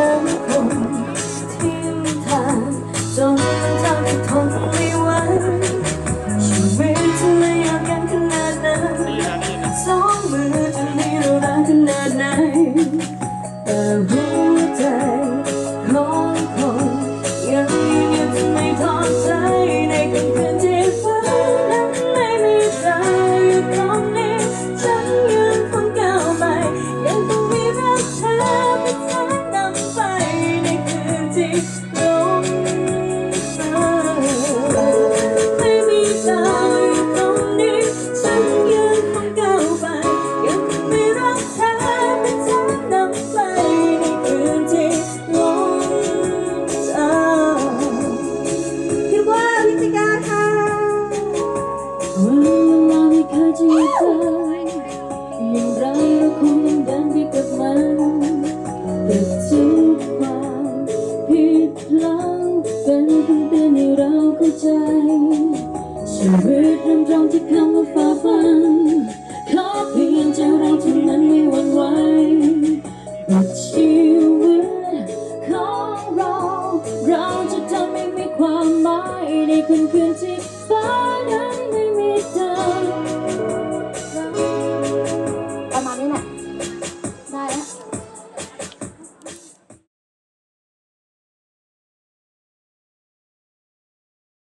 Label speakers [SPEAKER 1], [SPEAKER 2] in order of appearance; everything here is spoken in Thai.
[SPEAKER 1] home. ชีวิตริ่มตองที่คำว่าฝ่าฟันขอเพียงจะราเท่านั้นไม่หวั่นไหวกับชีวิตของเรา เราจะทำให้มีความหมายในคืนคืนที่ฟ้านั้นไม่